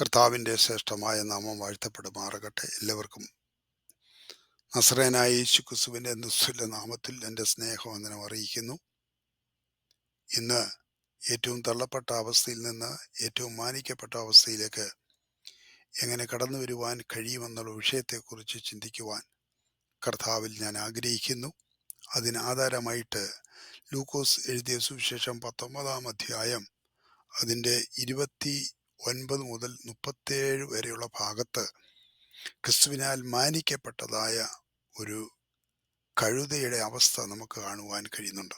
കർത്താവിന്റെ ശ്രേഷ്ഠമായ നാമം വാഴ്ത്തപ്പെടുമാറാകട്ടെ. എല്ലാവർക്കും നസ്രേനായ യേശു ക്രിസ്തുവിന്റെ നാമത്തിൽ എന്റെ സ്നേഹവന്ദനം അറിയിക്കുന്നു. ഇന്ന് ഏറ്റവും തള്ളപ്പെട്ട അവസ്ഥയിൽ നിന്ന് ഏറ്റവും മാനിക്കപ്പെട്ട അവസ്ഥയിലേക്ക് എങ്ങനെ കടന്നു വരുവാൻ കഴിയുമെന്നുള്ള വിഷയത്തെക്കുറിച്ച് ചിന്തിക്കുവാൻ കർത്താവിൽ ഞാൻ ആഗ്രഹിക്കുന്നു. അതിന് ആധാരമായിട്ട് ലൂക്കോസ് എഴുതിയ സുവിശേഷം പത്തൊമ്പതാം അധ്യായം അതിന്റെ ഇരുപത്തി ഒൻപത് മുതൽ മുപ്പത്തേഴ് വരെയുള്ള ഭാഗത്ത് ക്രിസ്തുവിനാൽ മാനിക്കപ്പെട്ടതായ ഒരു കഴുതയുടെ അവസ്ഥ നമുക്ക് കാണുവാൻ കഴിയുന്നുണ്ട്.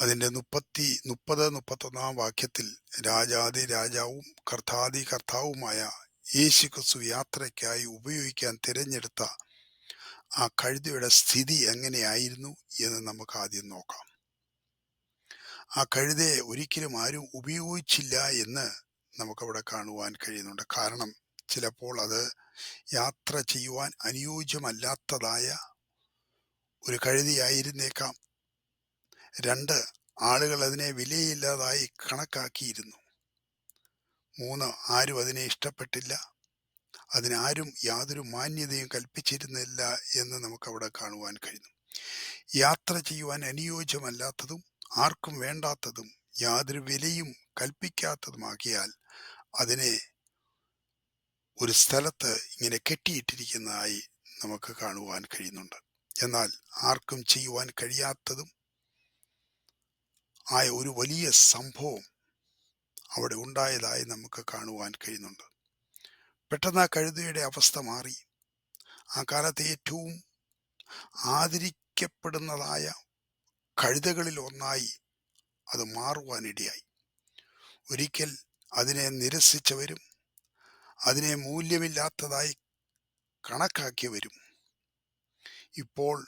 അതിന്റെ മുപ്പത്തി മുപ്പത് മുപ്പത്തൊന്നാം വാക്യത്തിൽ രാജാതി രാജാവും കർത്താതി കർത്താവുമായ യേശു ക്രിസ്തു യാത്രയ്ക്കായി ഉപയോഗിക്കാൻ തിരഞ്ഞെടുത്ത ആ കഴുതയുടെ സ്ഥിതി എങ്ങനെയായിരുന്നു എന്ന് നമുക്ക് ആദ്യം നോക്കാം. ആ കഴുതയെ ഒരിക്കലും ആരും ഉപയോഗിച്ചില്ല എന്ന് നമുക്കവിടെ കാണുവാൻ കഴിയുന്നുണ്ട്. കാരണം ചിലപ്പോൾ അത് യാത്ര ചെയ്യുവാൻ അനുയോജ്യമല്ലാത്തതായ ഒരു കഴുതിയായിരുന്നേക്കാം. രണ്ട് ആളുകൾ അതിനെ വിലയില്ലാതായി കണക്കാക്കിയിരുന്നു. മൂന്ന് ആരും അതിനെ ഇഷ്ടപ്പെട്ടില്ല. അതിനാരും യാതൊരു മാന്യതയും കൽപ്പിച്ചിരുന്നില്ല എന്ന് നമുക്കവിടെ കാണുവാൻ കഴിയുന്നു. യാത്ര ചെയ്യുവാൻ അനുയോജ്യമല്ലാത്തതും ആർക്കും വേണ്ടാത്തതും യാതൊരു വിലയും കൽപ്പിക്കാത്തതുമാക്കിയാൽ അതിനെ ഒരു സ്ഥലത്ത് ഇങ്ങനെ കെട്ടിയിട്ടിരിക്കുന്നതായി നമുക്ക് കാണുവാൻ കഴിയുന്നുണ്ട്. എന്നാൽ ആർക്കും ചെയ്യുവാൻ കഴിയാത്തതും ആയ ഒരു വലിയ സംഭവം അവിടെ ഉണ്ടായതായി നമുക്ക് കാണുവാൻ കഴിയുന്നുണ്ട്. പെട്ടെന്ന് ആ കഴുതയുടെ അവസ്ഥ മാറി. ആ കാലത്തെ ഏറ്റവും ആദരിക്കപ്പെടുന്നതായ കഴുതകളിൽ ഒന്നായി അത് മാറുവാനിടയായി. ഒരിക്കൽ അതിനെ നിരസിച്ചവരും അതിനെ മൂല്യമില്ലാത്തതായി കണക്കാക്കിയവരും. ഇപ്പോൾ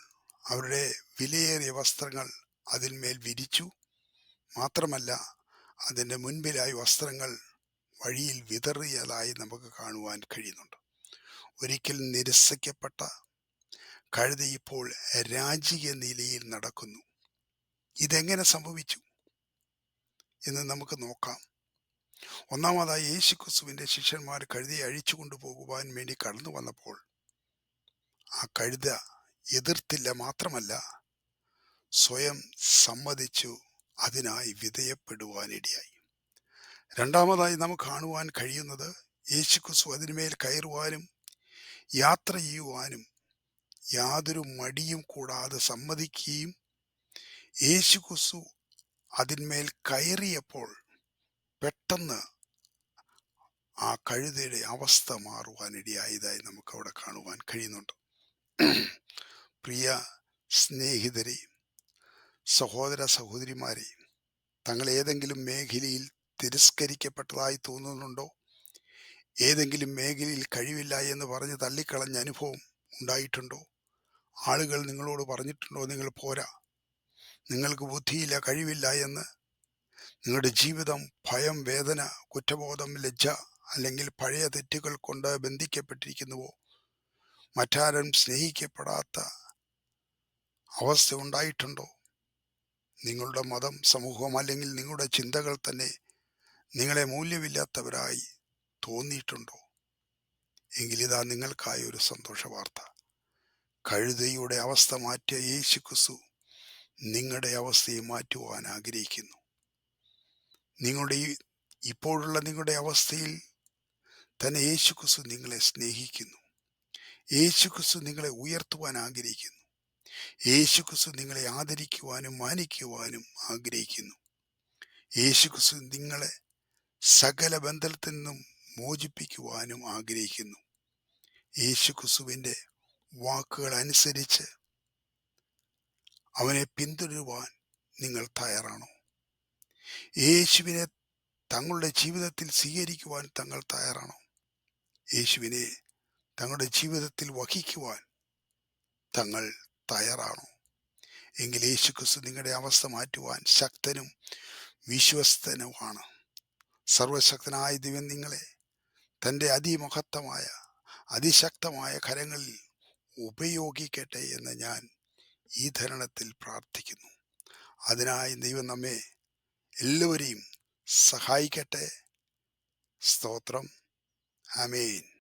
അവരുടെ വിലയേറിയ വസ്ത്രങ്ങൾ അതിന്മേൽ വിരിച്ചു. മാത്രമല്ല അതിന്റെ മുൻപിലായി വസ്ത്രങ്ങൾ വഴിയിൽ വിതറിയതായി നമുക്ക് കാണുവാൻ കഴിയുന്നുണ്ട്. ഒരിക്കൽ നിരസിക്കപ്പെട്ട കഴുത ഇപ്പോൾ രാജകീയ നിലയിൽ നടക്കുന്നു. ഇതെങ്ങനെ സംഭവിച്ചു എന്ന് നമുക്ക് നോക്കാം. ഒന്നാമതായി യേശു ക്രിസ്തുവിന്റെ ശിഷ്യന്മാർ കഴുതി അഴിച്ചു കൊണ്ടുപോകുവാൻ വേണ്ടി കടന്നു വന്നപ്പോൾ ആ കഴുത എതിർത്തില്ല മാത്രമല്ല സ്വയം സമ്മതിച്ചു അതിനായി വിധേയപ്പെടുവാനിടയായി. രണ്ടാമതായി നമുക്ക് കാണുവാൻ കഴിയുന്നത് യേശു ക്രിസ്തു അതിന്മേൽ കയറുവാനും യാത്ര ചെയ്യുവാനും യാതൊരു മടിയും കൂടാതെ സമ്മതിക്കുകയും യേശു ക്രിസ്തു അതിന്മേൽ കയറിയപ്പോൾ പെട്ടെന്ന് ആ കഴുതയുടെ അവസ്ഥ മാറുവാനിടയായതായി നമുക്ക് അവിടെ കാണുവാൻ കഴിയുന്നുണ്ട്. പ്രിയ സ്നേഹിതരെ സഹോദര സഹോദരിമാരെ തങ്ങൾ ഏതെങ്കിലും മേഖലയിൽ തിരസ്കരിക്കപ്പെട്ടതായി തോന്നുന്നുണ്ടോ? ഏതെങ്കിലും മേഖലയിൽ കഴിവില്ല എന്ന് പറഞ്ഞ് തള്ളിക്കളഞ്ഞ അനുഭവം ഉണ്ടായിട്ടുണ്ടോ? ആളുകൾ നിങ്ങളോട് പറഞ്ഞിട്ടുണ്ടോ നിങ്ങൾ പോരാ? നിങ്ങൾക്ക് ബുദ്ധിയില്ല കഴിവില്ല എന്ന്. നിങ്ങളുടെ ജീവിതം ഭയം വേദന കുറ്റബോധം ലജ്ജ അല്ലെങ്കിൽ പഴയ തെറ്റുകൾ കൊണ്ട് ബന്ധിക്കപ്പെട്ടിരിക്കുന്നുവോ? മറ്റാരും സ്നേഹിക്കപ്പെടാത്ത അവസ്ഥ ഉണ്ടായിട്ടുണ്ടോ? നിങ്ങളുടെ മതം സമൂഹം അല്ലെങ്കിൽ നിങ്ങളുടെ ചിന്തകൾ തന്നെ നിങ്ങളെ മൂല്യമില്ലാത്തവരായി തോന്നിയിട്ടുണ്ടോ? എങ്കിലിതാ നിങ്ങൾക്കായ ഒരു സന്തോഷ വാർത്ത കഴുതയുടെ അവസ്ഥ മാറ്റിയ യേശു ക്രിസ്തു നിങ്ങളുടെ അവസ്ഥയെ മാറ്റുവാൻ ആഗ്രഹിക്കുന്നു. നിങ്ങളുടെ ഇപ്പോഴുള്ള നിങ്ങളുടെ അവസ്ഥയിൽ തന്നെ യേശുക്രിസ്തു നിങ്ങളെ സ്നേഹിക്കുന്നു. യേശുക്രിസ്തു നിങ്ങളെ ഉയർത്തുവാൻ ആഗ്രഹിക്കുന്നു. യേശു ക്രിസ്തു നിങ്ങളെ ആദരിക്കുവാനും മാനിക്കുവാനും ആഗ്രഹിക്കുന്നു. യേശുക്രിസ്തു നിങ്ങളെ സകല ബന്ധത്തിൽ നിന്നും മോചിപ്പിക്കുവാനും ആഗ്രഹിക്കുന്നു. യേശുക്രിസ്തുവിന്റെ വാക്കുകൾ അനുസരിച്ച് അവനെ പിന്തുടരുവാൻ നിങ്ങൾ തയ്യാറാണോ? യേശുവിനെ തങ്ങളുടെ ജീവിതത്തിൽ സ്വീകരിക്കുവാൻ തങ്ങൾ തയ്യാറാണോ? യേശുവിനെ തങ്ങളുടെ ജീവിതത്തിൽ വഹിക്കുവാൻ തങ്ങൾ തയ്യാറാണോ? എങ്കിൽ യേശുക്രിസ്തു നിങ്ങളുടെ അവസ്ഥ മാറ്റുവാൻ ശക്തനും വിശ്വസ്തനുമാണ്. സർവശക്തനായ ദൈവം നിങ്ങളെ തന്റെ അതിമഹത്തമായ അതിശക്തമായ കരങ്ങളിൽ ഉപയോഗിക്കട്ടെ എന്ന് ഞാൻ ഈ ധരണത്തിൽ പ്രാർത്ഥിക്കുന്നു. അതിനായി ദൈവം നമ്മെ എല്ലാവരെയും സഹായിക്കട്ടെ. സ്തോത്രം. ആമേൻ.